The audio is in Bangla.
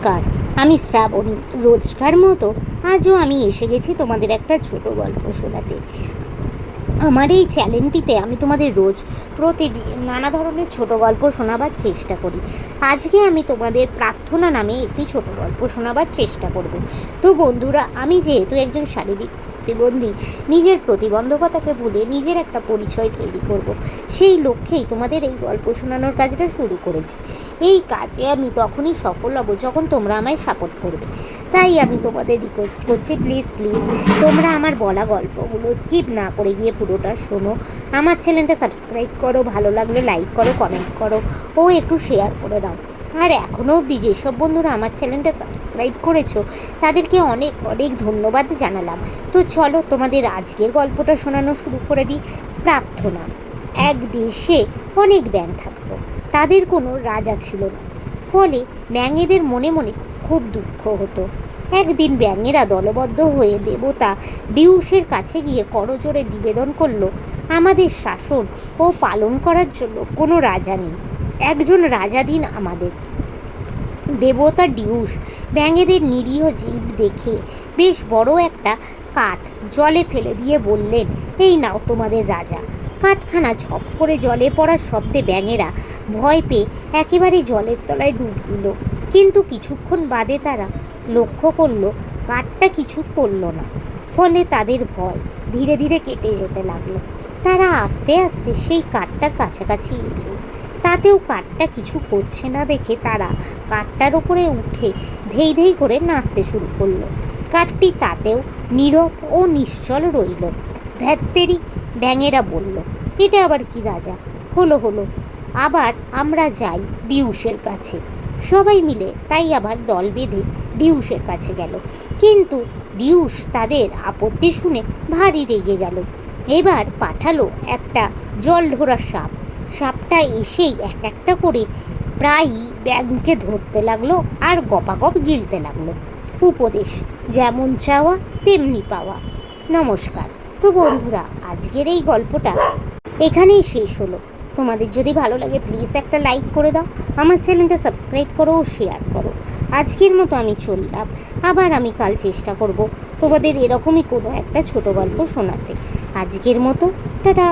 নমস্কার। আমি শ্রাবণী, রোজকার মতো আজও আমি এসে গেছি তোমাদের একটা ছোট গল্প শোনাতে। আমার এই চ্যানেলটিতে আমি তোমাদের রোজ প্রতিদিন নানা ধরনের ছোট গল্প শোনাবার চেষ্টা করি। আজকে আমি তোমাদের প্রার্থনা নামে একটি ছোট গল্প শোনাবার চেষ্টা করব। তো বন্ধুরা, আমি যেহেতু একজন শারীরিক প্রতিবন্ধী। নিজের প্রতিবন্ধকতাকে ভুলে নিজের একটা পরিচয় তৈরি করব। সেই লক্ষ্যেই তোমাদের এই গল্প শোনানোর কাজটা শুরু করেছি। এই কাজে আমি তখনই সফল হব যখন তোমরা আমায় সাপোর্ট করবে। তাই আমি তোমাদের রিকোয়েস্ট করছি প্লিজ প্লিজ তোমরা আমার বলা গল্পগুলো স্কিপ না করে গিয়ে পুরোটা শোনো। আমার চ্যানেলটা সাবস্ক্রাইব করো, ভালো লাগলে লাইক করো কমেন্ট করো, ও একটু শেয়ার করে দাও। আর এখনও অবধি যেসব বন্ধুরা আমার চ্যানেলটা সাবস্ক্রাইব করেছ, তাদেরকে অনেক অনেক ধন্যবাদ জানালাম। তো চলো তোমাদের আজকের গল্পটা শোনানো শুরু করে দিই। প্রার্থনা, এক দেশে অনেক ব্যাঙ থাকতো, তাদের কোনো রাজা ছিল না। ফলে ব্যাঙেদের মনে মনে খুব দুঃখ হতো। একদিন ব্যাঙেরা দলবদ্ধ হয়ে দেবতা ডিউসের কাছে গিয়ে করজোরে নিবেদন করল, আমাদের শাসন ও পালন করার জন্য কোনো রাজা নেই। একজন রাজা দিন আমাদের। দেবতা ডিউস, ব্যাঙেদের নিরীহ জীব দেখে বেশ বড় একটা কাঠ জলে ফেলে দিয়ে বললেন, এই নাও তোমাদের রাজা। কাঠখানা ঝপ করে জলে পড়ার শব্দে ব্যাঙেরা ভয় পেয়ে একেবারে জলের তলায় ডুব দিল। কিন্তু কিছুক্ষণ বাদে তারা লক্ষ্য করল, কাঠটা কিছু করল না। ফলে তাদের ভয় ধীরে ধীরে কেটে যেতে লাগল। তারা আস্তে আস্তে সেই কাঠটার কাছাকাছি এলো। তাতেও কাঠটা কিছু করছে না দেখে তারা কাঠটার ওপরে উঠে ধেই ধেই করে নাচতে শুরু করল। কাঠটি তাতেও নীরব ও নিশ্চল রইল। ধ্যাত্তেরি ব্যাঙেরা বলল, এটা আবার কি রাজা? হলো হলো। আবার আমরা যাই ডিউসের কাছে। সবাই মিলে তাই আবার দল বেঁধে ডিউসের কাছে গেল। কিন্তু ডিউস তাদের আপত্তি শুনে ভারী রেগে গেল। এবার পাঠালো একটা জল ধরা সাপ। সাপটা এসেই এক একটা করে প্রায়ই ব্যাংকে ধরতে লাগল আর গপাগপ গিলতে লাগল। উপদেশ যেমন চাওয়া, তেমনি পাওয়া। নমস্কার। তো বন্ধুরা, আজকের এই গল্পটা এখানেই শেষ হলো। তোমাদের যদি ভালো লাগে প্লিজ একটা লাইক করে দাও। আমার চ্যানেলটা সাবস্ক্রাইব করো ও শেয়ার করো। আজকের মতো আমি চললাম। আবার আমি কাল চেষ্টা করব তোমাদের এরকমই কোনো একটা ছোট গল্প শোনাতে। আজকের মতো, টাটা।